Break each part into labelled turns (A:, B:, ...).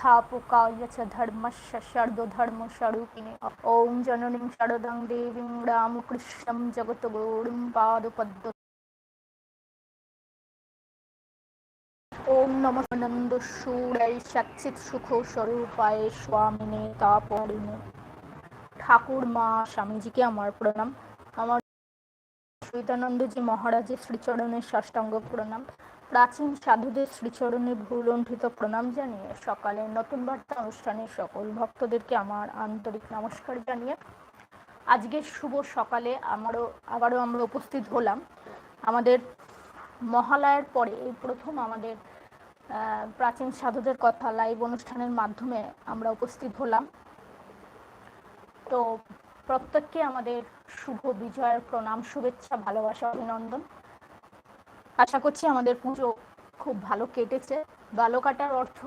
A: संस्थापकाय च धर्मस्य शर्दधर्मस्वरूपिणे ॐ जननीं शरदं देवीं रामकृष्णं जगद्गुरुं पादपद्म ওম নম নন্দ সুরাই সচ্চিত সুখ স্বরূপায় স্বামিনে তাপরিণে ঠাকুর মা স্বামীজিকে আমার প্রণাম আমার সহিতানন্দজি মহারাজের শ্রীচরণের ষষ্ঠাঙ্গ প্রণাম প্রাচীন সাধুদের শ্রীচরণে ভুলণ্ঠিত প্রণাম জানিয়ে সকালে নতুন বার্তা অনুষ্ঠানে সকল ভক্তদেরকে আমার আন্তরিক নমস্কার জানিয়ে আজকের শুভ সকালে আমারও, আবারও আমরা উপস্থিত হলাম। আমাদের মহালয়ার পরে এই প্রথম আমাদের প্রাচীন সাধুদের কথা লাইভ অনুষ্ঠানের মাধ্যমে আমরা উপস্থিত হলাম। তো প্রত্যেককে আমাদের শুভ বিজয়ের প্রণাম, শুভেচ্ছা, ভালোবাসা, অভিনন্দন। আশা করছি আমাদের পুজো খুব ভালো কেটেছে। ভালো কাটার অর্থ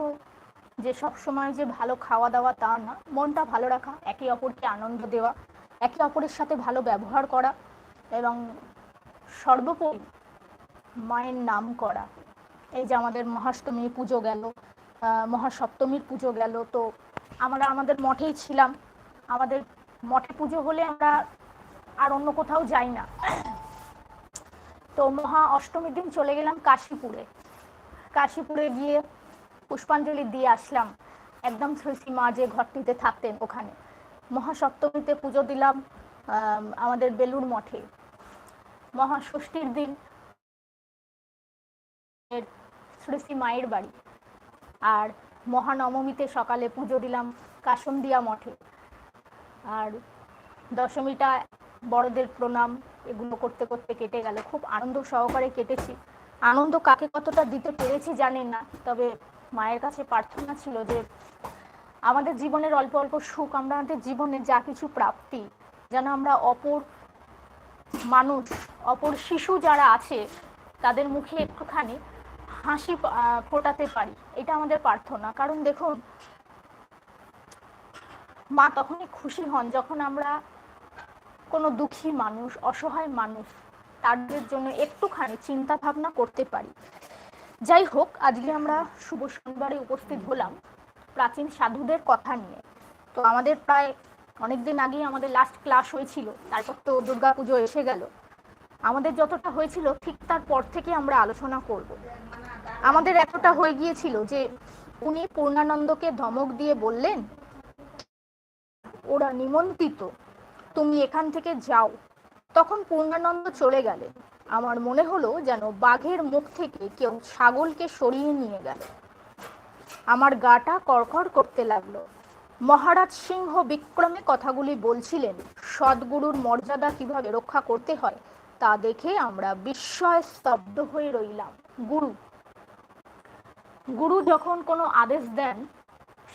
A: যে সব সময় যে ভালো খাওয়া দাওয়া তা না, মনটা ভালো রাখা, একে অপরকে আনন্দ দেওয়া, একে অপরের সাথে ভালো ব্যবহার করা এবং সর্বোপরি মায়ের নাম করা। এই যে আমাদের মহাষ্টমী পুজো গেল মহাসপ্তমীর পুজো গেল, তো আমরা আমাদের মঠেই ছিলাম। আমাদের মঠে পুজো হলে আমরা আর অন্য কোথাও যাই না। তো মহা অষ্টমীর দিন চলে গেলাম কাশীপুরে। কাশীপুরে গিয়ে পুষ্পাঞ্জলি দিয়ে আসলাম। একদম শ্রী মা যে ঘরটিতে থাকতেন ওখানে। মহাসপ্তমীতে পুজো দিলাম আমাদের বেলুর মঠে। মহাষষ্ঠীর দিন শ্রী শ্রী মায়ের বাড়ি। আর মহানবমীতে সকালে পুজো দিলাম কাসন্দিয়া মঠে। আর দশমীটা বড়দের প্রণাম, এগুলো করতে করতে কেটে গেল। খুব আনন্দ সহকারে কেটেছি। আনন্দ কাকে কতটা দিতে পেরেছি জানি না, তবে মায়ের কাছে প্রার্থনা ছিল যে আমাদের জীবনের অল্প অল্প সুখ, আমরা আমাদের জীবনে যা কিছু প্রাপ্তি, যেন আমরা অপর মানুষ, অপর শিশু যারা আছে, তাদের মুখে একটুখানি হাসি ফোটাতে পারি। এটা আমাদের প্রার্থনা। কারণ দেখুন, মা তখনই খুশি হন যখন আমরা কোনো দুঃখী মানুষ, অসহায় মানুষ তাদের জন্য একটুখানি চিন্তা ভাবনা করতে পারি। যাই হোক, আজকে আমরা শুভ শনিবারে উপস্থিত হলাম প্রাচীন সাধুদের কথা নিয়ে। তো আমাদের প্রায় অনেকদিন আগেই আমাদের লাস্ট ক্লাস হয়েছিল, তারপর তো দুর্গা পুজো এসে গেল। আমাদের যতটা হয়েছিল, ঠিক তারপর থেকে আমরা আলোচনা করব। আমাদের এতটা হয়ে গিয়েছিল যে উনি পূর্ণানন্দকে ধমক দিয়ে বললেন, ওরা নিমন্ত্রিত। তুমি এখান থেকে যাও। তখন পূর্ণানন্দ চলে গেলেন আমার মনে হলো যেন বাঘের মুখ থেকে কেউ ছাগলকে সরিয়ে নিয়ে গেল। আমার গাটা কড়কড় করতে লাগল। মহারাজ সিংহ বিক্রমে কথাগুলি বলছিলেন, সদ্গুরুর মর্যাদা কীভাবে রক্ষা করতে হয় তা দেখে আমরা বিস্ময় স্তব্ধ হয়ে রইলাম। গুরু গুরু যখন কোনো আদেশ দেন,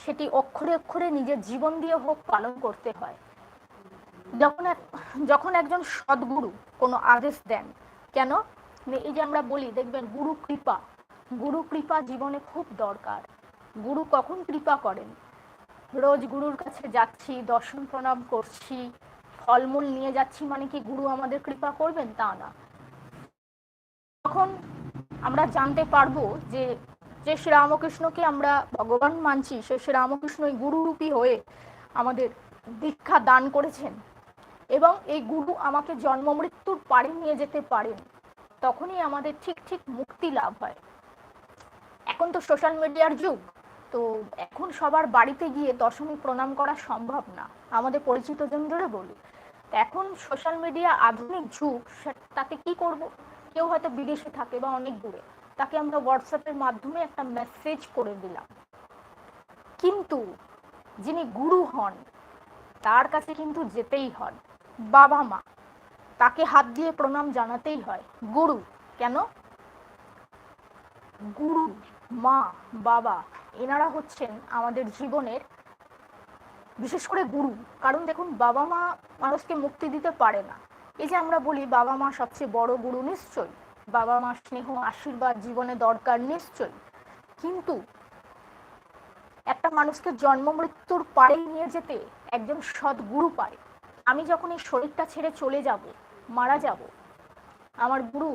A: সেটি অক্ষরে অক্ষরে নিজের জীবন দিয়ে হোক পালন করতে হয়। যখন যখন একজন সদ্গুরু কোনো আদেশ দেন, কেন? এই যে আমরা বলি, দেখবেন গুরু কৃপা গুরু কৃপা জীবনে খুব দরকার। গুরু কখন কৃপা করেন? রোজ গুরুর কাছে যাচ্ছি, দর্শন প্রণাম করছি, ফলমূল নিয়ে যাচ্ছি মানে কি গুরু আমাদের কৃপা করবেন? তা না। তখন আমরা জানতে পারব যে যে শ্রীরামকৃষ্ণকে আমরা ভগবান মানছি, সে শ্রীরামকৃষ্ণ গুরুরূপী হয়ে আমাদের দীক্ষা দান করেছেন। এবং এই গুরু আমাকে জন্ম মৃত্যুর পাড়ে নিয়ে যেতে পারেন, তখনই আমাদের ঠিক ঠিক মুক্তি লাভ হয়। এখন তো সোশ্যাল মিডিয়ার যুগ, তো এখন সবার বাড়িতে গিয়ে দশমী প্রণাম করা সম্ভব না, আমাদের পরিচিত জনদের বলি। এখন সোশ্যাল মিডিয়া আধুনিক যুগ তাতে কি করব? কেউ হয়তো বিদেশে থাকে বা অনেক দূরে, তাকে আমরা হোয়াটসঅ্যাপের মাধ্যমে একটা মেসেজ করে দিলাম। কিন্তু যিনি গুরু হন, তার কাছে কিন্তু যেতেই হয়। বাবা মা, তাকে হাত দিয়ে প্রণাম জানাতেই হয়। গুরু, কেন? গুরু, মা, বাবা, এনারা হচ্ছেন আমাদের জীবনের বিশেষ করে গুরু। কারণ দেখুন, বাবা মা মানুষকে মুক্তি দিতে পারে না। এই যে আমরা বলি, বাবা মা সবচেয়ে বড় গুরু নিশ্চয়ই। বাবা মা স্নেহ, আশীর্বাদ জীবনে দরকার নিশ্চয়ই। কিন্তু একটা মানুষকে জন্ম মৃত্যুর পারে নিয়ে যেতে একজন সদ্গুরু পায় আমি যখন এই শরীরটা ছেড়ে চলে যাব, মারা যাব, আমার গুরু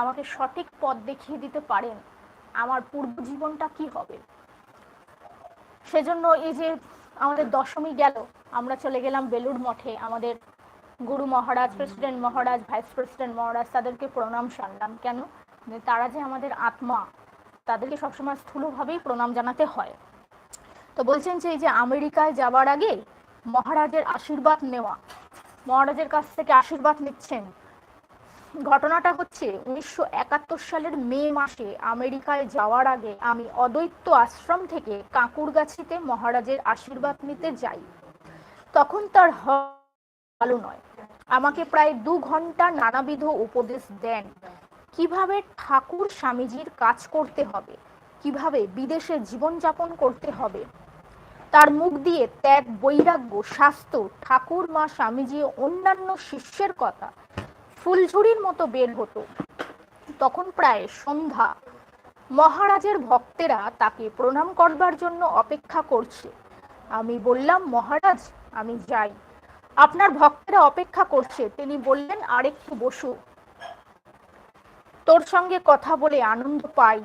A: আমাকে সঠিক পথ দেখিয়ে দিতে পারেন, আমার পূর্ব জীবনটা কি হবে? সেজন্য এই যে আমাদের দশমী গেল, আমরা চলে গেলাম বেলুড় মঠে। আমাদের গুরু মহারাজ প্রেসিডেন্ট মহারাজ ভাইস প্রেসিডেন্ট মহারাজ, তাদেরকে প্রণাম সারলাম কেন? তারা যে আমাদের আত্মা, তাদেরকে সবসময় স্থূলভাবেই প্রণাম জানাতে হয়। তো বলছেন যে এই যে আমেরিকায় যাওয়ার আগে মহারাজের আশীর্বাদ নেওয়া। মহারাজের কাছ থেকে আশীর্বাদ নিচ্ছেন। ঘটনাটা হচ্ছে উনিশশো একাত্তর সালের মে মাসে আমেরিকায় যাওয়ার আগে আমি অদ্বৈত আশ্রম থেকে কাঁকুরগাছিতে মহারাজের আশীর্বাদ নিতে যাই। তখন তার ভালো নয়। আমাকে প্রায় দু ঘণ্টা নানাবিধ উপদেশ দেন। কীভাবে ঠাকুর স্বামীজির কাজ করতে হবে? কীভাবে বিদেশে জীবনযাপন করতে হবে? তার মুখ দিয়ে ত্যাগ, বৈরাগ্য, স্বাস্থ্য, ঠাকুর মা স্বামীজি, অন্যান্য শিষ্যের কথা ফুলঝুরির মতো বের হতো। তখন প্রায় সন্ধ্যা। মহারাজের ভক্তেরা তাকে প্রণাম করবার জন্য অপেক্ষা করছে। আমি বললাম, মহারাজ, আমি যাই। আপনার ভক্তেরা অপেক্ষা করছে। তিনি বললেন, আরেকটু বসু। তোর সঙ্গে কথা বলে আনন্দ পাই।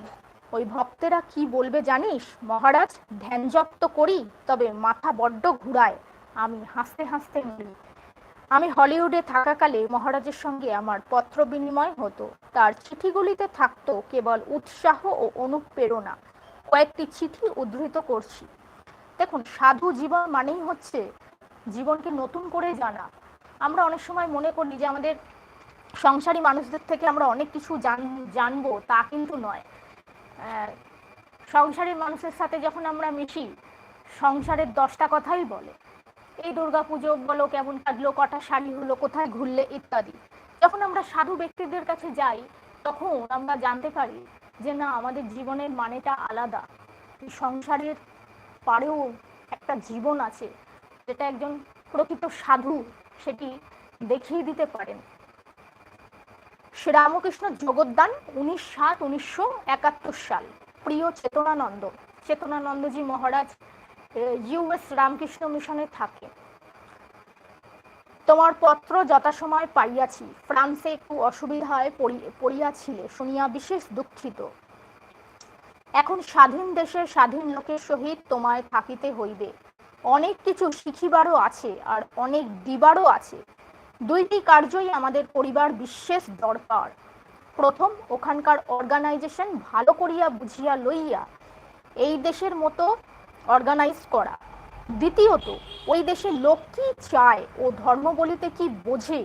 A: ওই ভক্তেরা কি বলবে জানিস? মহারাজ, ধ্যান জপ করি, তবে মাথা বড্ড ঘুরায়। আমি হাসতে হাসতে মিলি আমি হলিউডে থাকাকালে মহারাজের সঙ্গে আমার পত্র বিনিময় হতো। তার চিঠিগুলিতে থাকতো কেবল উৎসাহ ও অনুপ্রেরণা। কয়েকটি চিঠি উদ্ধৃত করছি। দেখুন, সাধু জীবন মানেই হচ্ছে জীবনকে নতুন করে জানা। আমরা অনেক সময় মনে করি যে আমাদের সংসারী মানুষদের থেকে আমরা অনেক কিছু জান, জানব, তা কিন্তু নয়। সংসারের মানুষের সাথে যখন আমরা মিশি, সংসারের দশটা কথাই বলে। এই দুর্গা পুজো বলো, কেমন কাটলো, কটা শাড়ি হলো, কোথায় ঘুরলে, ইত্যাদি। যখন আমরা সাধু ব্যক্তিদের কাছে যাই, তখন আমরা জানতে পারি যে না, আমাদের জীবনের মানেটা আলাদা। সংসারের পারেও একটা জীবন আছে, যেটা একজন প্রকৃত সাধু সেটি দেখিয়ে দিতে পারেন। শ্রীরামকৃষ্ণ জগদ্দান উনিশ সাত, উনিশশো একাত্তর সাল। প্রিয় চেতনানন্দ, চেতনানন্দজি মহারাজ ইউএস রামকৃষ্ণ মিশনে থাকে। তোমার পত্র যথাসময় পাইয়াছি। ফ্রান্সে একটু অসুবিধায় পড়িয়াছিলে, শুনিয়া বিশেষ দুঃখিত। এখন স্বাধীন দেশের স্বাধীন লোকের সহিত তোমায় থাকিতে হইবে। অনেক কিছু শিখিবারও আছে আর অনেক দিবারও আছে। দুইটি কার্যই আমাদের পরিবার বিশেষ দরকার। প্রথম, ওখানকার অর্গানাইজেশন ভালো করিয়া বুঝিয়া লইয়া এই দেশের মতো অর্গানাইজ করা। দ্বিতীয়ত, ওই দেশের লোক কি চায় ও ধর্ম বলিতে কি বোঝে,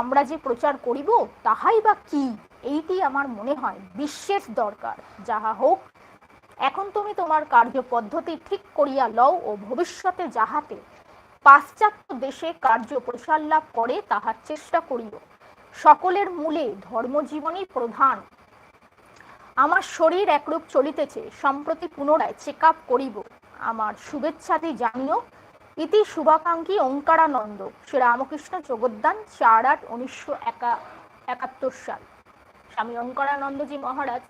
A: আমরা যে প্রচার করিব তাহাই বা কি, এইটি আমার মনে হয় বিশেষ দরকার। যাহা হোক, এখন তুমি তোমার কার্য পদ্ধতি ঠিক করিয়া লও ও ভবিষ্যতে যাহাতে পাশ্চাত্য দেশে কার্য প্রসার লাভ করে তাহার চেষ্টা করিও সকলের মূলে ধর্মজীবনই প্রধান। আমার শরীর একরূপ চলিতেছে, সম্প্রতি পুনরায় চেক আপ করিব। আমার শুভেচ্ছাদি জানিও। ইতি শুভাকাঙ্ক্ষী ওঙ্কারানন্দ শ্রী রামকৃষ্ণ জগদ্দান, চার আট উনিশশো একা, একাত্তর সাল। স্বামী ওঙ্কারানন্দজি মহারাজ,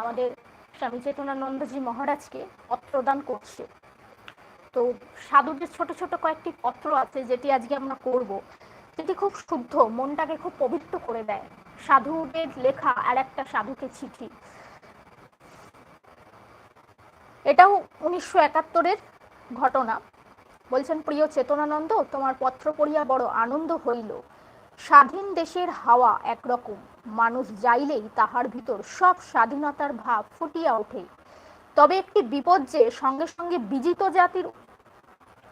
A: আমাদের স্বামী চেতনানন্দজি মহারাজকে পত্রদান করছে। তো সাধুদের ছোট ছোট কয়েকটি পত্র আছে যেটি আজকে আমরা করব যেটি খুব শুদ্ধ, মনটাকে খুব পবিত্র করে দেয়। সাধুদের লেখা আর একটা সাধুকে চিঠি। এটাও উনিশশো একাত্তরের ঘটনা। বলছেন, প্রিয় চেতনানন্দ, তোমার পত্র পড়িয়া বড় আনন্দ হইল। স্বাধীন দেশের হাওয়া একরকম। মানুষ যাইলেই তাহার ভিতর সব স্বাধীনতার ভাব ফুটিয়া ওঠে। তবে একটি বিপদ যে সঙ্গে সঙ্গে বিজিত জাতির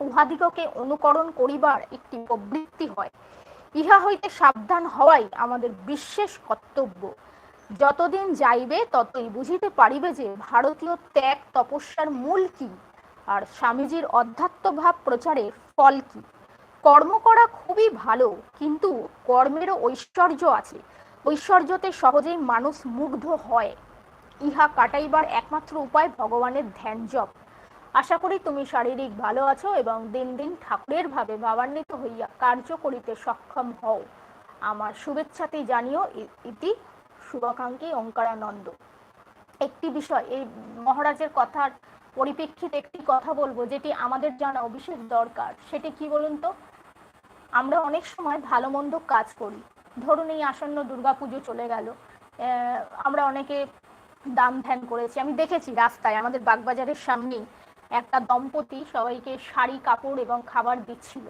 A: উহাদিগকে অনুকরণ করিবার একটি প্রবৃত্তি হয়। ইহা হইতে সাবধান হওয়াই আমাদের বিশেষ কর্তব্য। যতদিন যাইবে, ততই বুঝিতে পারিবে যে ভারতীয় ত্যাগ তপস্যার মূল কি আর স্বামীজির অধ্যাত্মভাব প্রচারের ফল কি। কর্ম করা খুবই ভালো, কিন্তু কর্মেরও ঐশ্বর্য আছে। ঐশ্বর্যতে সহজেই মানুষ মুগ্ধ হয়। ইহা কাটাইবার একমাত্র উপায় ভগবানের ধ্যান জপ। আশা করি তুমি শারীরিক ভালো আছো এবং দিন দিন ঠাকুরের ভাবে ভাবান্বিত হইয়া কার্য করিতে সক্ষম হও। আমার শুভেচ্ছাতে জানিও ইতি শুভাকাঙ্ক্ষী ওঙ্কারানন্দ একটি বিষয়, এই মহারাজের কথার পরিপ্রেক্ষিতে একটি কথা বলব, যেটি আমাদের জানা বিশেষ দরকার। সেটি কি বলুন তো? আমরা অনেক সময় ভালো মন্দ কাজ করি। ধরুন এই আসন্ন দুর্গাপুজো চলে গেল। আমরা অনেকে দাম ধ্যান করেছি। আমি দেখেছি রাস্তায় আমাদের বাগবাজারের সামনেই একটা দম্পতি সবাইকে শাড়ি, কাপড় এবং খাবার দিচ্ছিল।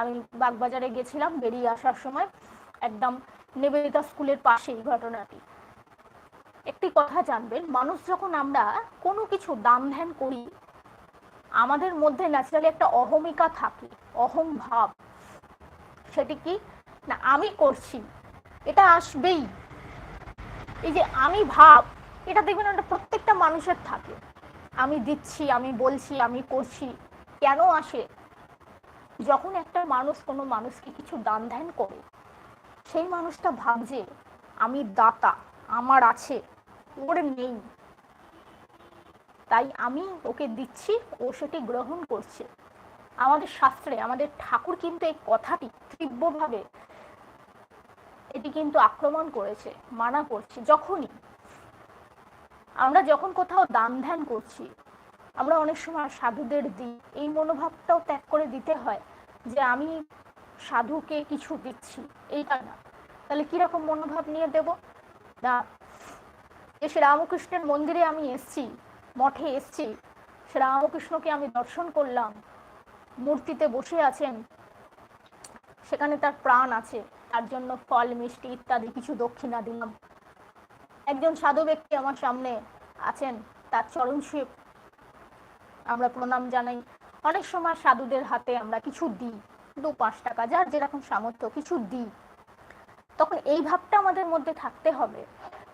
A: আমি বাগবাজারে গেছিলাম, বেরিয়ে আসার সময় একদম নিবেদিতা স্কুলের পাশেই ঘটনাটি। একটি কথা জানবেন, মানুষ যখন আমরা কোনো কিছু দান ধ্যান করি, আমাদের মধ্যে ন্যাচারালি একটা অহমিকা থাকে অহং ভাব। সেটি কি? না, আমি করছি। এটা আসবেই। এই যে আমি ভাব এটা দেখবেন ওটা প্রত্যেকটা মানুষের থাকে। আমি দিচ্ছি, আমি বলছি, আমি করছি, কেন আসে? যখন একটা মানুষ কোনো মানুষকে কিছু দান ধ্যান করে, সেই মানুষটা ভাবছে, আমি দাতা, আমার আছে, ওর নেই। তাই আমি ওকে দিচ্ছি, ও সেটি গ্রহণ করছে। আমাদের শাস্ত্রে, আমাদের ঠাকুর কিন্তু এই কথাটি তীব্রভাবে এটি কিন্তু আক্রমণ করেছে, মানা করছে। যখনই আমরা যখন কোথাও দান ধ্যান করছি, আমরা অনেক সময় সাধুদের দিই। এই মনোভাবটাও ত্যাগ করে দিতে হয় যে আমি সাধুকে কিছু দিচ্ছি, এইটা না। তাহলে কীরকম মনোভাব নিয়ে দেব? না, যে শ্রী রামকৃষ্ণের মন্দিরে আমি এসছি, মঠে এসছি, শ্রী রামকৃষ্ণকে আমি দর্শন করলাম, মূর্তিতে বসে আছেন, সেখানে তার প্রাণ আছে, তার জন্য ফল, মিষ্টি ইত্যাদি কিছু দক্ষিণা দিলাম। একজন সাধু ব্যক্তি আমার সামনে আছেন, তার চরণ ছুঁয়ে আমরা প্রণাম জানাই। অনেক সময় সাধুদের হাতে আমরা কিছু দিই, দু পাঁচ টাকা, যার যেরকম সামর্থ্য, কিছু দিই। তখন এই ভাবটা আমাদের মধ্যে থাকতে হবে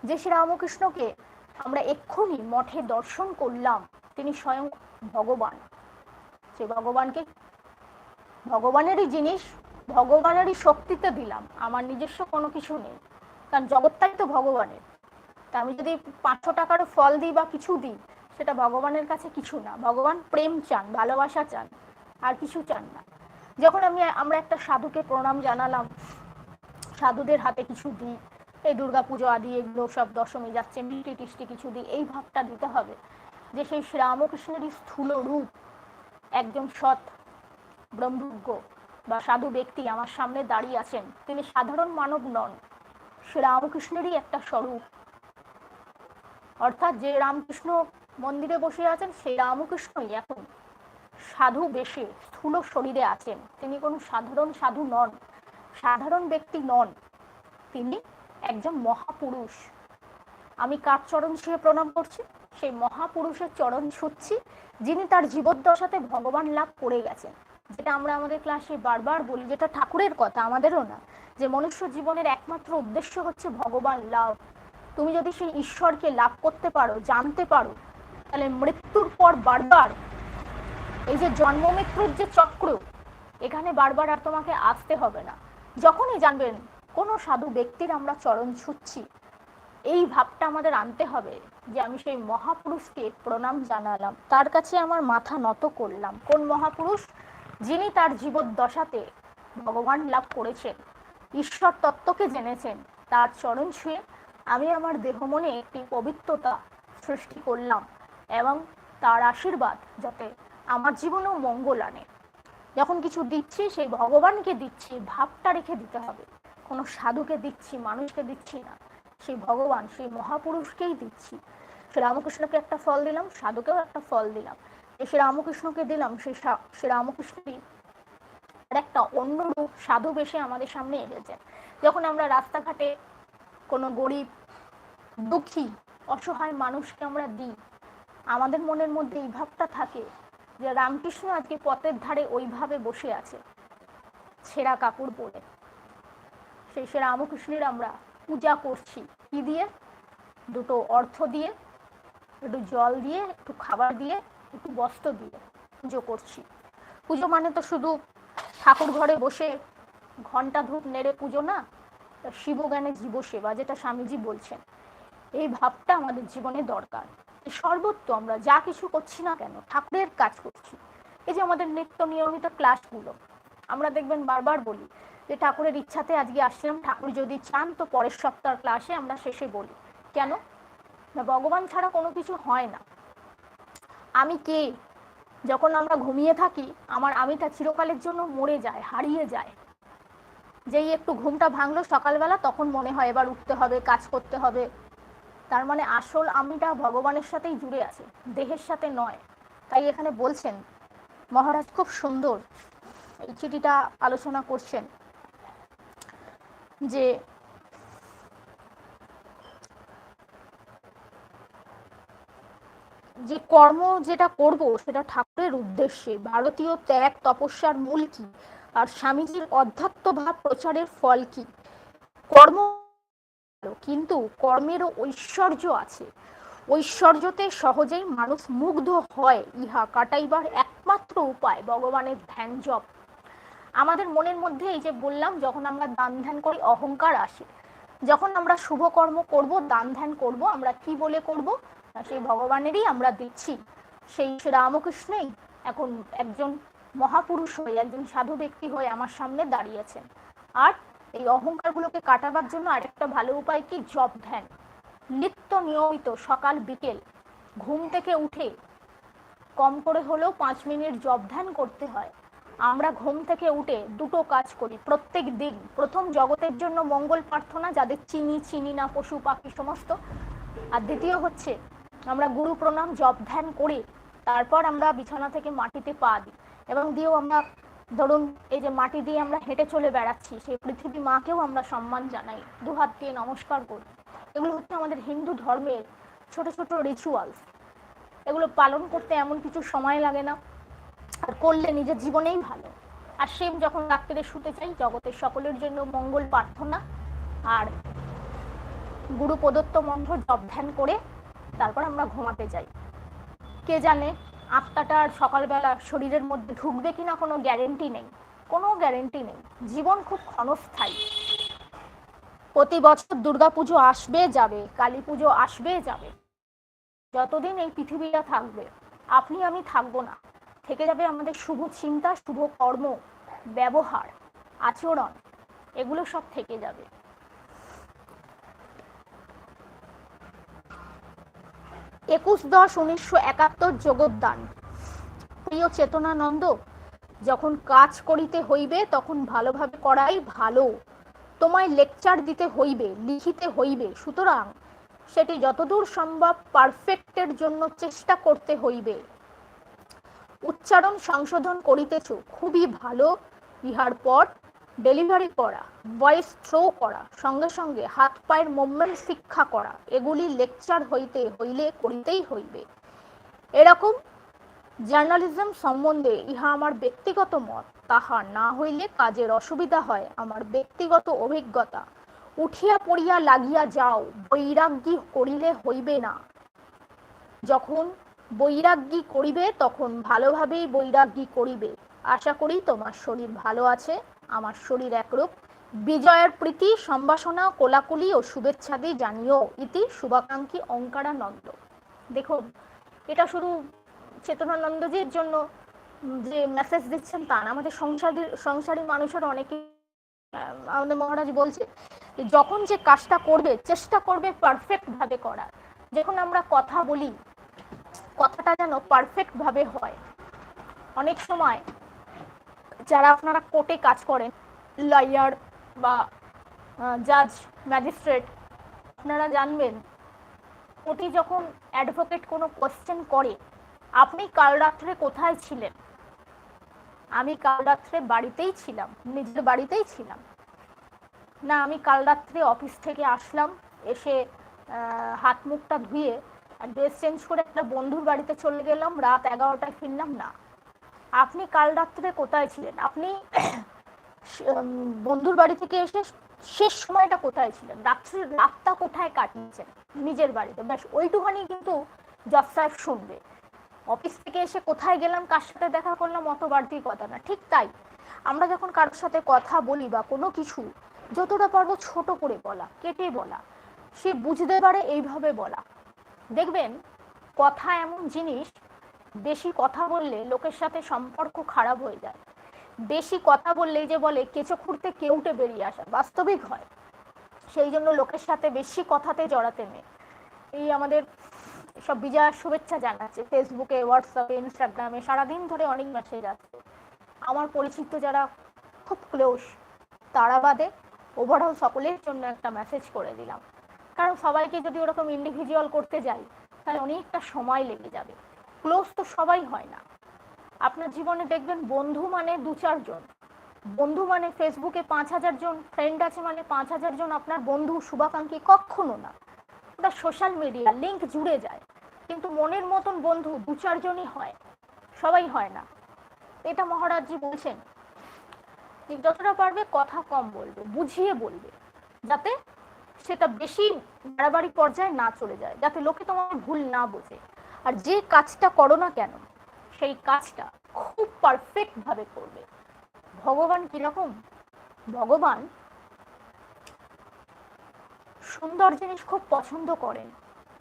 A: যে, শ্রী রামকৃষ্ণকে আমরা এক্ষুনি মঠে দর্শন করলাম। তিনি স্বয়ং ভগবান। সে ভগবানকে, ভগবানেরই জিনিস, ভগবানেরই শক্তিতে দিলাম। আমার নিজস্ব কোনো কিছু নেই। কারণ জগৎটাই তো ভগবানের। তা আমি যদি পাঁচশো টাকারও ফল দিই বা কিছু দিই, সেটা ভগবানের কাছে কিছু না। ভগবান প্রেম চান, ভালোবাসা চান, আর কিছু চান না। যখন আমি, আমরা একটা সাধুকে প্রণাম জানালাম, সাধুদের হাতে কিছু দিই, এই দুর্গা পুজো আদি, এগুলো সব দশমী যাচ্ছে, মিষ্টি টিষ্টি কিছু দিই, এই ভাবটা দিতে হবে যে সেই শ্রীরামকৃষ্ণেরই স্থূল রূপ, একজন সৎ ব্রহ্মজ্ঞ বা সাধু ব্যক্তি আমার সামনে দাঁড়িয়ে আছেন, তিনি সাধারণ মানব নন। শ্রীরামকৃষ্ণেরই একটা স্বরূপ অর্থাৎ যে রামকৃষ্ণ মন্দিরে বসে আছেন, সেই রামকৃষ্ণই এখন সাধু বেশে, স্থূল শরীরে আছেন। তিনি কোনো সাধারণ সাধু নন, সাধারণ ব্যক্তি নন। তিনি একজন মহাপুরুষ। আমি কার চরণ ছুঁয়ে প্রণাম করছি। সেই মহাপুরুষের চরণ ছুঁচ্ছি, যিনি তার জীবদ্দশাতে ভগবান লাভ করে গেছেন। যেটা আমরা আমাদের ক্লাসে বারবার বলি, যেটা ঠাকুরের কথা, আমাদেরও না। যে মনুষ্য জীবনের একমাত্র উদ্দেশ্য হচ্ছে ভগবান লাভ। তুমি যদি সেই ঈশ্বরকে লাভ করতে পারো, জানতে পারো, তাহলে মৃত্যুর পর বারবার এই যে জন্ম মৃত্যুর যে চক্র, এখানে বারবার আর তোমাকে আসতে হবে না। যখনই জানবেন কোনো সাধু ব্যক্তির আমরা চরণ ছুচ্ছি, এই ভাবটা আমাদের আনতে হবে যে আমি সেই মহাপুরুষকে প্রণাম জানালাম, তার কাছে আমার মাথা নত করলাম। কোন মহাপুরুষ? যিনি তার জীবদ্দশাতে ভগবান লাভ করেছেন, ঈশ্বর তত্ত্বকে জেনেছেন, তার চরণ ছুঁয়ে আমি আমার দেহ মনে একটি পবিত্রতা সৃষ্টি করলাম এবং তার আশীর্বাদ যাতে আমার জীবনেও মঙ্গল আনে। যখন কিছু দিচ্ছি, সেই ভগবানকে দিচ্ছি, ভাবটা রেখে দিতে হবে। কোনো সাধুকে দিচ্ছি, মানুষকে দিচ্ছি না। সেই ভগবান, সেই মহাপুরুষকেই দিচ্ছি। সে রামকৃষ্ণকে একটা ফল দিলাম, সাধুকেও একটা ফল দিলাম। সে রামকৃষ্ণকে দিলাম সেই সে রামকৃষ্ণই একটা অন্য রূপ সাধু বেশে আমাদের সামনে এসেছে যখন আমরা রাস্তাঘাটে কোনো গরিব, দুঃখী, অসহায় মানুষকে আমরা দিই। আমাদের মনের মধ্যে এই ভাবটা থাকে যে রামকৃষ্ণ আজকে পথের ধারে ওইভাবে বসে আছে, ছেঁড়া কাপড় পরে। সেই সে রামকৃষ্ণের আমরা পূজা করছি। কি দিয়ে? দুটো অর্থ দিয়ে, একটু জল দিয়ে, একটু খাবার দিয়ে, একটু বস্ত্র দিয়ে পুজো করছি। পুজো মানে তো শুধু ঠাকুর ঘরে বসে ঘণ্টা ধূপ নেড়ে পুজো না শিবজ্ঞানের জীব সেবা, যেটা স্বামীজি বলছেন। এই ভাবটা আমাদের জীবনে দরকার। সর্বত্র আমরা যা কিছু করছি না কেন, ঠাকুরের কাজ করছি। এই যে আমাদের নিত্য নিয়মিত ক্লাসগুলো, আমরা দেখবেন বারবার বলি যে ঠাকুরের ইচ্ছাতে আজকে আসলাম, ঠাকুর যদি চান তো পরের সপ্তাহ ক্লাসে আমরা শেষে বলি। কেন? না, ভগবান ছাড়া কোনো কিছু হয় না। আমি কে? যখন আমরা ঘুমিয়ে থাকি, আমার আমিটা চিরকালের জন্য মরে যায়, হারিয়ে যায়। যেই একটু ঘুমটা ভাঙলো সকালবেলা, তখন মনে হয় এবার উঠতে হবে, কাজ করতে হবে। তার মানে আসল আমিটা ভগবানের সাথেই জুড়ে আছে, দেহের সাথে নয়। তাই এখানে বলছেন, মহারাজ খুব সুন্দর এই চিঠিটা আলোচনা করছেন যে যে কর্ম যেটা করব সেটা ঠাকুরের উদ্দেশ্যে, ভারতীয় ত্যাগ তপস্যার মূল কি? আর স্বামীজির অধ্যাত্ম ভাব প্রচারের ফল কি? কর্ম কিন্তু কর্মেরও ঐশ্বর্য আছে। ঐশ্বর্যতে সহজেই মানুষ মুগ্ধ হয়, ইহা কাটাইবার একমাত্র উপায়, ভগবানের ধ্যান জপ। আমাদের মনের মধ্যে এই যে বললাম, যখন আমরা দান ধ্যান করি, অহংকার আসে। যখন আমরা শুভ কর্ম করব, দান ধ্যান করব, আমরা কি বলে করব? সেই ভগবানেরই আমরা দিচ্ছি। সেই রামকৃষ্ণই এখন একজন মহাপুরুষ হয়ে, একজন সাধু ব্যক্তি হয়ে আমার সামনে দাঁড়িয়েছেন আর এই অহংকারগুলোকে কাটাবার জন্য আরেকটা ভালো উপায় কি? জব ধ্যান। নিত্য নিয়মিত সকাল, বিকেল ঘুম থেকে উঠে কম করে হলেও পাঁচ মিনিট জব ধ্যান করতে হয়। আমরা ঘুম থেকে উঠে দুটো কাজ করি। প্রত্যেক দিন প্রথম জগতের জন্য মঙ্গল প্রার্থনা, যাদের চিনি চিনি না, পশু, পাখি সমস্ত। আর দ্বিতীয় হচ্ছে, আমরা গুরু প্রণাম, জপ ধ্যান করে তারপর আমরা বিছানা থেকে মাটিতে পা দিই। এবং দিয়েও আমরা, ধরুন, এই যে মাটি দিয়ে আমরা হেঁটে চলে বেড়াচ্ছি, সেই পৃথিবী মাকেও আমরা সম্মান জানাই দু হাত দিয়ে নমস্কার করি। এগুলো হচ্ছে আমাদের হিন্দু ধর্মের ছোট ছোট রিচুয়ালস এগুলো পালন করতে এমন কিছু সময় লাগে না, আর করলে নিজের জীবনেই ভালো। আর সেম যখন রাত্রে শুতে চাই, জগতের সকলের জন্য মঙ্গল প্রার্থনা আর গুরু প্রদত্ত মন্ত্র জপ ধ্যান করে তারপর আমরা ঘুমাতে যাই। কে জানে আত্মাটা সকালবেলা শরীরের মধ্যে ঢুকবে কিনা কোনো গ্যারেন্টি নেই। কোনো গ্যারেন্টি নেই। জীবন খুব ক্ষণস্থায়ী। প্রতি বছর দুর্গাপুজো আসবে, যাবে। কালী পুজো আসবে, যাবে। যতদিন এই পৃথিবীটা থাকবে, আপনি, আমি থাকব না। থেকে যাবে আমাদের শুভ চিন্তা, শুভ কর্ম, ব্যবহার, আচরণ। এগুলো সব থেকে যাবে। একুশ দশ উনিশশো একাত্তর জগদ্দান প্রিয় চেতনানন্দ, যখন কাজ করিতে হইবে, তখন ভালোভাবে করাই ভালো। তোমায় লেকচার দিতে হইবে, লিখিতে হইবে। সুতরাং সেটি যতদূর সম্ভব পারফেক্টের জন্য চেষ্টা করতে হইবে। উচ্চারণ সংশোধন করিতেছ, খুবই ভালো। ইহার পর ডেলিভারি করা, ভয়েস থ্রো করা, সঙ্গে সঙ্গে হাত পায়ের মুভমেন্ট শিক্ষা করা, এগুলি লেকচার হইতে হইলে করিতেই হইবে। এরকম জার্নালিজম সম্বন্ধে ইহা আমার ব্যক্তিগত মত, তাহা না হইলে কাজের অসুবিধা হয় আমার ব্যক্তিগত অভিজ্ঞতা। উঠিয়া পড়িয়া লাগিয়া যাও, বৈরাগ্যী করিলে হইবে না। যখন বৈরাগ্যী করিবে, তখন ভালোভাবেই বৈরাগ্যী করিবে। আশা করি তোমার শরীর ভালো আছে। আমার শরীর একরূপ। বিজয়ের প্রীতি, সম্ভাষণা, কোলাকুলি ও শুভেচ্ছা দিয়ে জানিও ইতি শুভাকাঙ্ক্ষী অঙ্কারানন্দ। দেখুন এটা শুধু চেতনানন্দজির জন্য যে মেসেজ দিচ্ছেন তা না, আমাদের সংসারী সংসারী মানুষের অনেকে আমাদের মহারাজ বলছে যখন যে কাজটা করবে, চেষ্টা করবে পারফেক্ট ভাবে করার। যখন আমরা কথা বলি, কথাটা যেন পারফেক্ট ভাবে হয়। অনেক সময় যারা আপনারা কোর্টে কাজ করেন লয়ার বা জাজ ম্যাজিস্ট্রেট আপনারা জানবেন, কোর্টে যখন অ্যাডভোকেট কোনো কোয়েশ্চেন করে, আপনি কাল রাত্রে কোথায় ছিলেন? আমি কাল রাত্রে বাড়িতেই ছিলাম, নিজের বাড়িতেই ছিলাম। না, আমি কাল রাত্রে অফিস থেকে আসলাম, এসে হাত মুখটা ধুয়ে ড্রেস চেঞ্জ করে একটা বন্ধুর বাড়িতে চলে গেলাম, রাত এগারোটায় ফিরলাম, না। আপনি কাল রাত্রে কোথায় ছিলেন? আপনি বন্ধুর বাড়ি থেকে এসে শেষ সময়টা কোথায় ছিলেন? রাত্রি রাতটা কোথায় কাটিয়েছেন? নিজের বাড়িতে। ব্যাস, ওইটুখানি কিন্তু জজ সাহেব শুনবে। অফিস থেকে এসে কোথায় গেলাম, কার সাথে দেখা করলাম, অত বাড়তি কথা না। ঠিক তাই, আমরা যখন কারোর সাথে কথা বলি বা কোনো কিছু, যতটা পারব ছোট করে বলা, কেটে বলা, সে বুঝতে পারে, এইভাবে বলা। দেখবেন, কথা এমন জিনিস বেশি কথা বললে লোকের সাথে সম্পর্ক খারাপ হয়ে যায়। বেশি কথা বললেই যে বলে, কেঁচো খুঁড়তে কেউটে বেরিয়ে আসা, বাস্তবিক হয়। সেই জন্য লোকের সাথে বেশি কথাতে জড়াতে নেই। এই আমাদের সব বিজয়ার শুভেচ্ছা জানাচ্ছে ফেসবুকে হোয়াটসঅ্যাপে ইনস্টাগ্রামে সারাদিন ধরে অনেক মেসেজ আসছে। আমার পরিচিত যারা খুব ক্লোজ তারা বাদে ওভারঅল সকলের জন্য একটা মেসেজ করে দিলাম। কারণ সবাইকে যদি ওরকম ইন্ডিভিজুয়াল করতে যাই, তাহলে অনেকটা সময় লেগে যাবে। ক্লোজ তো সবাই হয় না। আপনার জীবনে দেখবেন বন্ধু মানে দু চারজন। বন্ধু মানে ফেসবুকে পাঁচ হাজার জন ফ্রেন্ড আছে মানে পাঁচ হাজার জন, আপনার বন্ধু শুভাকাঙ্ক্ষী কখনো না। ওটা সোশ্যাল মিডিয়া লিঙ্ক জুড়ে যায়। কিন্তু মনের মতন বন্ধু দু চারজনই হয়। সবাই হয় না। এটা মহারাজজি বলছেন। যে যতটা পারবে কথা কম বলবে, বুঝিয়ে বলবে। যাতে সেটা বেশি বাড়াবাড়ি পর্যায়ে না চলে যায়। যাতে লোকে তোমার ভুল না বোঝে। আর যে কাজটা করো না কেন, সেই কাজটা খুব পারফেক্ট ভাবে করবে। ভগবান কীরকম ভগবান সুন্দর জিনিস খুব পছন্দ করেন।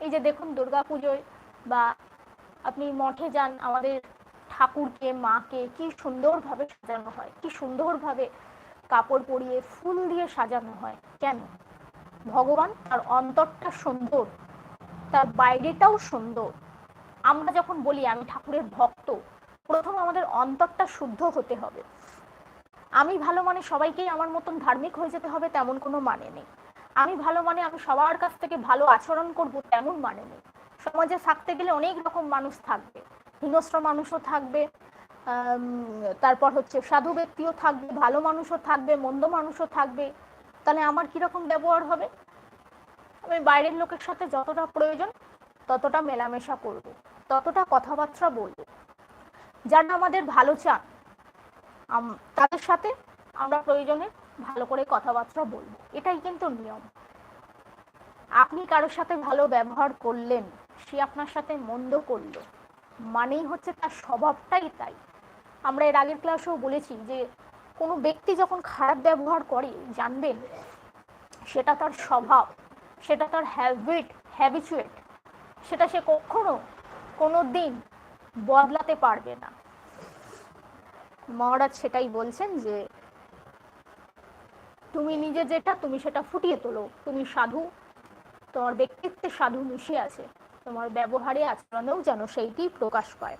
A: এই যে দেখুন দুর্গাপুজোয় বা আপনি মঠে যান, আমাদের ঠাকুরকে, মাকে কি সুন্দরভাবে সাজানো হয়, কি সুন্দরভাবে কাপড় পরিয়ে, ফুল দিয়ে সাজানো হয়। কেন? ভগবান তার অন্তরটা সুন্দর, তার বাইরেটাও সুন্দর। আমরা যখন বলি আমি ঠাকুরের ভক্ত, প্রথম আমাদের অন্তরটা শুদ্ধ হতে হবে। আমি ভালো মানে সবাইকেই আমার মতন ধার্মিক হয়ে যেতে হবে তেমন কোনো মানে নেই। আমি ভালো মানে আমি সবার কাছ থেকে ভালো আচরণ করব তেমন মানে নেই। সমাজে থাকতে গেলে অনেক রকম মানুষ থাকবে। হিংস্র মানুষও থাকবে তারপর হচ্ছে সাধু ব্যক্তিও থাকবে, ভালো মানুষও থাকবে, মন্দ মানুষও থাকবে। তাহলে আমার কীরকম ব্যবহার হবে? আমি বাইরের লোকের সাথে যতটা প্রয়োজন ততটা মেলামেশা করব। ততটা কথাবার্তা বলব। যারা আমাদের ভালো চান তাদের সাথে আমরা প্রয়োজনে ভালো করে কথাবার্তা বলব। এটাই কিন্তু নিয়ম। আপনি কারোর সাথে ভালো ব্যবহার করলেন, সে আপনার সাথে মন্দ করল, মানেই হচ্ছে তার স্বভাবটাই তাই। আমরা এর আগের ক্লাসেও বলেছি যে, কোনো ব্যক্তি যখন খারাপ ব্যবহার করে, জানবেন, সেটা তার স্বভাব, সেটা তার হ্যাবিট হ্যাবিচুয়েট সেটা সে কখনো কোনো দিন বদলাতে পারবে না। মহারাজ সেটাই বলছেন যে, তুমি নিজে যেটা, তুমি সেটা ফুটিয়ে তোলো। তুমি সাধু। তোমার ব্যক্তিত্বে সাধু মিশে আছে। তোমার ব্যবহারে, আচরণেও যেন সেইটি প্রকাশ পায়।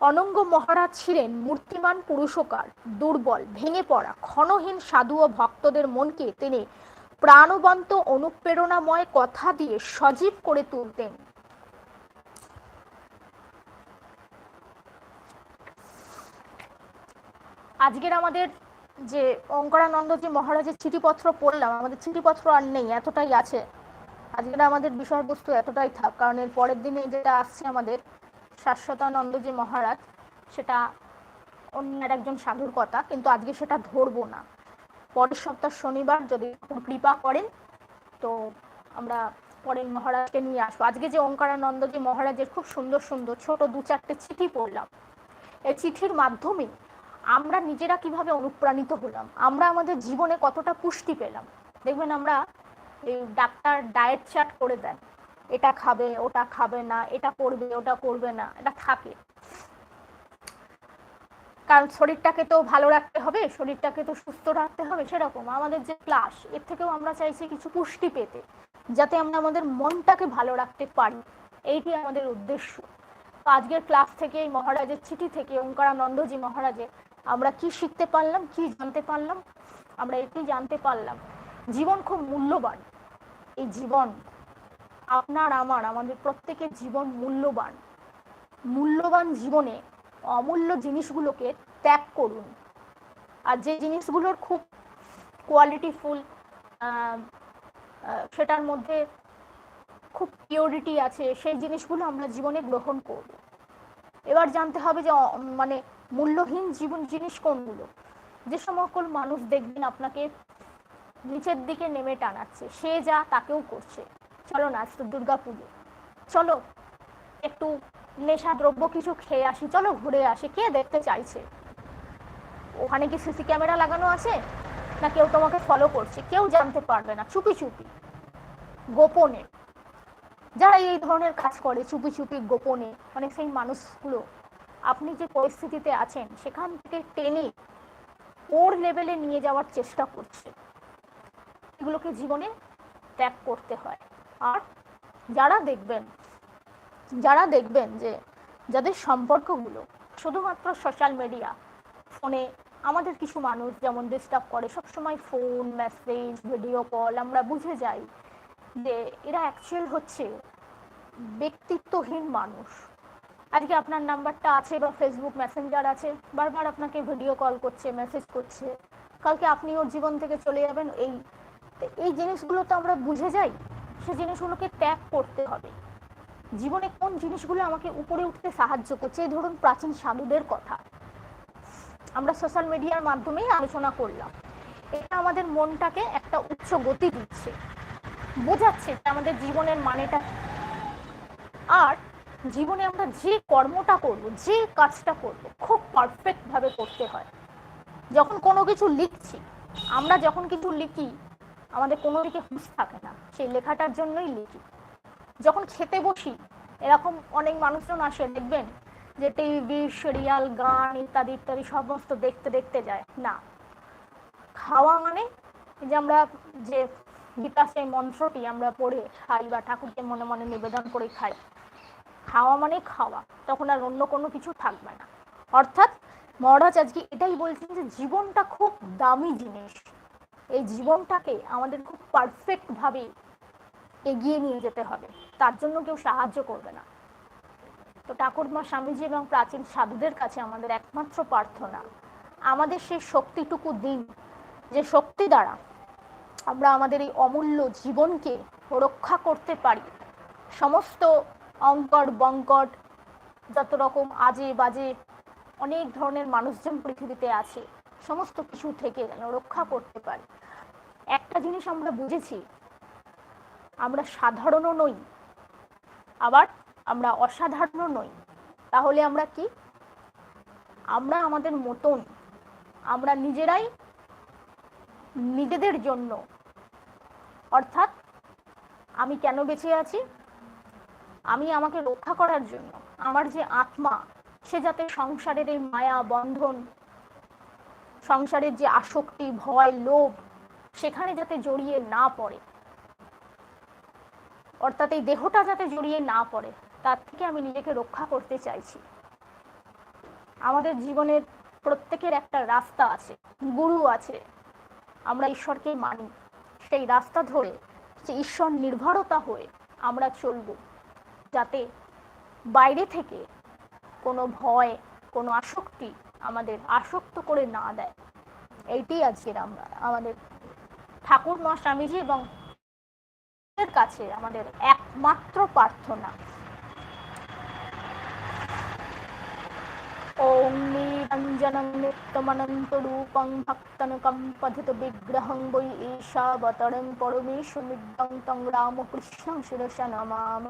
A: অনঙ্গ মহারাজ ছিলেন মূর্তিমান পুরুষকার, দুর্বল, ভেঙে পড়া, ক্ষণহীন সাধু ও ভক্তদের মনকে তিনি প্রাণবন্ত অনুপ্রেরণাময় কথা দিয়ে সজীব করে তুলতেন। আজকের আমাদের যে অঙ্করানন্দ যে মহারাজের চিঠিপত্র পড়লাম, আমাদের চিঠিপত্র আর নেই, এতটাই আছে। আজকের আমাদের বিষয়বস্তু এতটাই থাক, কারণ এর পরের দিনে যেটা আসছে আমাদের শাশ্বতানন্দ যে মহারাজ, সেটা অন্য আর একজন সাধুর কথা, কিন্তু আজকে সেটা ধরবো না। পরের সপ্তাহ শনিবার যদি কৃপা করেন, তো আমরা পরের মহারাজকে নিয়ে আসব। আজকে যে অঙ্কারানন্দ যে মহারাজের খুব সুন্দর সুন্দর ছোট দু চারটে চিঠি পড়লাম। এই চিঠির মাধ্যমে আমরা নিজেরা কীভাবে অনুপ্রাণিত হলাম? আমরা আমাদের জীবনে কতটা পুষ্টি পেলাম? দেখবেন আমরা এই ডাক্তার ডায়েট চার্ট করে দেন। এটা খাবে, ওটা খাবে না, এটা করবে, ওটা করবে না, এটা থাকে। কারণ শরীরটাকে তো ভালো রাখতে হবে, শরীরটাকে তো সুস্থ রাখতে হবে, সেরকম। আমাদের যে ক্লাস, এর থেকেও আমরা চাইছি কিছু পুষ্টি পেতে, যাতে আমরা আমাদের মনটাকে ভালো রাখতে পারি। এইটি আমাদের উদ্দেশ্য। আজকের ক্লাস থেকে এই মহারাজের চিঠি থেকে, ওঙ্কারানন্দজি মহারাজের আমরা কি শিখতে পারলাম, কি জানতে পারলাম, আমরা এটি জানতে পারলাম। জীবন খুব মূল্যবান। এই জীবন আপনার, আমার, আমাদের প্রত্যেকের জীবন মূল্যবান। মূল্যবান জীবনে অমূল্য জিনিসগুলোকে ত্যাগ করুন। আর যে জিনিসগুলোর খুব কোয়ালিটিফুল সেটার মধ্যে খুব পিওরিটি আছে, সেই জিনিসগুলো আমরা জীবনে গ্রহণ করব। এবার জানতে হবে যে মানে মূল্যহীন জীবন জিনিস কোনগুলো? যে সকল মানুষ দেখবেন আপনাকে নিচের দিকে নেমে টানাচ্ছে, সে যা তাকেও করছে। চলো না আজ তো দুর্গা পুজো। চলো, একটু নেশা দ্রব্য কিছু খেয়ে আসি। চলো ঘুরে আসি, কে দেখতে চাইছে? ওখানে কি সিসি ক্যামেরা লাগানো আছে? না কেউ তোমাকে ফলো করছে? কেউ জানতে পারবে না। চুপি চুপি। গোপনে। যারা এই ধরনের কাজ করে, চুপি চুপি, গোপনে। মানে সেই মানুষগুলো আপনি যে পরিস্থিতিতে আছেন, সেখান থেকে টেনে ওর লেভেলে নিয়ে যাওয়ার চেষ্টা করছে। এগুলোকে জীবনে ত্যাগ করতে হয়। আর যারা দেখবেন যারা দেখবেন যে যাদের সম্পর্কগুলো শুধুমাত্র সোশ্যাল মিডিয়া ফোনে আমাদের কিছু মানুষ যেমন ডিস্টার্ব করে, সবসময় ফোন মেসেজ ভিডিও কল আমরা বুঝে যাই যে এরা অ্যাকচুয়াল হচ্ছে ব্যক্তিত্বহীন মানুষ। আজকে আপনার নাম্বারটা আছে বা ফেসবুক মেসেঞ্জার আছে, বারবার আপনাকে ভিডিও কল করছে মেসেজ করছে। কালকে আপনি ওর জীবন থেকে চলে যাবেন, এই এই জিনিসগুলো তো আমরা বুঝে যাই, সে জিনিসগুলোকে ত্যাগ করতে হবে। জীবনে কোন জিনিসগুলো আমাকে উপরে উঠতে সাহায্য করছে, এই ধরুন প্রাচীন সাধুদের কথা। আমরা সোশ্যাল মিডিয়ার মাধ্যমেই আলোচনা করলাম। এটা আমাদের মনটাকে একটা উচ্চ গতি দিচ্ছে, বোঝাচ্ছে আমাদের জীবনের মানেটা আর জীবনে আমরা যে কর্মটা করব, যে কাজটা করব, খুব পারফেক্ট ভাবে করতে হয়। যখন কোনো কিছু লিখছি, আমরা যখন কিছু লিখি, আমাদের কোনো দিকে হুঁশ থাকে না, সেই লেখাটার জন্যই লিখি। যখন খেতে বসি, এরকম অনেক মানুষজন আসে, দেখবেন যে টিভি সিরিয়াল গান ইত্যাদি ইত্যাদি সমস্ত দেখতে দেখতে যায়। না, খাওয়া মানে যে আমরা যে গীতা সেই মন্ত্রটি আমরা পড়ে খাই বা ঠাকুরকে মনে মনে নিবেদন করে খাই খাওয়া মানে খাওয়া, তখন আর অন্য কোনো কিছু থাকবে না। অর্থাৎ মহারাজ আজকে এটাই বলছেন যে জীবনটা খুব দামি জিনিস। এই জীবনটাকে আমাদের খুব পারফেক্টভাবে এগিয়ে নিয়ে যেতে হবে। তার জন্য কেউ সাহায্য করবে না। তো ঠাকুরমা স্বামীজি এবং প্রাচীন সাধুদের কাছে আমাদের একমাত্র প্রার্থনা, আমাদের সেই শক্তিটুকু দিন, যে শক্তি দ্বারা আমরা আমাদের এই অমূল্য জীবনকে রক্ষা করতে পারি। সমস্ত অঙ্কট বঙ্কট, যত রকম আজে বাজে অনেক ধরনের মানুষজন পৃথিবীতে আছে, সমস্ত কিছু থেকে যেন রক্ষা করতে পারি। একটা জিনিস আমরা বুঝেছি, আমরা সাধারণও নই, আবার আমরা অসাধারণও নই। তাহলে আমরা কি? আমরা আমাদের মতন, আমরা নিজেরাই নিজেদের জন্য। অর্থাৎ আমি কেন বেঁচে আছি? আমি আমাকে রক্ষা করার জন্য, আমার যে আত্মা, সে যাতে সংসারের এই মায়া, বন্ধন, সংসারের যে আসক্তি, ভয়, লোভ, সেখানে যাতে জড়িয়ে না পড়ে। অর্থাৎ এই দেহটা যাতে জড়িয়ে না পড়ে, তার থেকে আমি নিজেকে রক্ষা করতে চাইছি। আমাদের জীবনের প্রত্যেকের একটা রাস্তা আছে, গুরু আছে, আমরা ঈশ্বরকে মানি। সেই রাস্তা ধরে যে ঈশ্বর নির্ভরতা হয়ে আমরা চলব। যাতে বাইরে থেকে কোনো ভয় কোনো আসক্তি আমাদের আসক্ত করে না দেয় এইটি আজকের আমরা আমাদের ঠাকুর মা স্বামীজি এবং কাছে আমাদের একমাত্র প্রার্থনা ॐ नीरञ्जनं नित्यमनन्तरूपं भक्तनुकं पथितविग्रहं वै ईशावतरं परमेश्वमिदं तं रामकृष्णं शिरसा नमामि